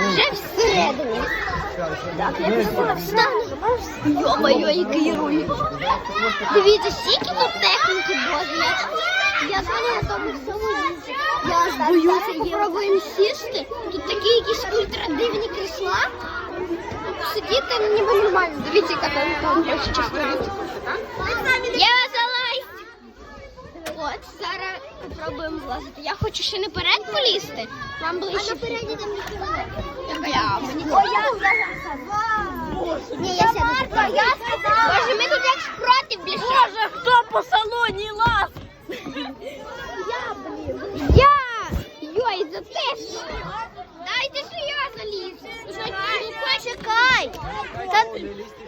Вже всередині. Так, я просто встану. Йо-моє, який руй. Дивіться, стільки тут техніки, боже. Я, я зараз на тому всьому їжджу. Я аж боюся, є. Пробуємо сісти. Тут такі якісь ультрадивні крісла. Сидіти ніби нормально. Дивіться, яка там там більше стоїть. От, зараз попробуємо влазити. Я хочу ще наперед полізти. Вам ближче. А напереді там не Я, мені Ні, я сяду. Я сказала. Боже, ми тут як шпроти в. Боже, хто по салоні лаз? Я, блін. Я! Йой, за те що? Дайте, що я залізу. Чекай, чекай. Та... Лізьте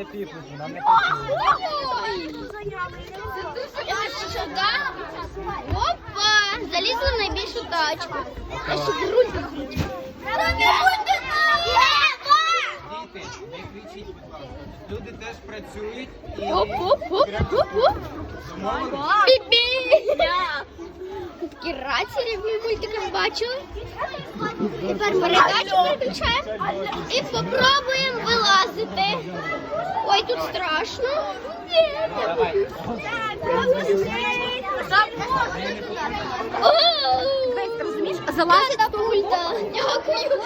не піпнути, нам не? Опа, залізла в найбільшу тачку. А ще руль покрутить. Діти, не кричіть, будь ласка. Люди теж працюють і Оп, оп, оп, оп, оп. домовились. Бібі! Такі рації в мультиках бачили. Тепер передачу переключаємо і попробуємо вилазити. Тут страшно. Давай. Залазить пульта. Дякую.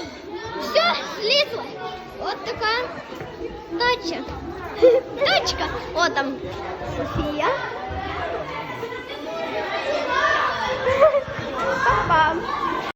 Все, злізла. От така дача. Дочка. О, там Софія.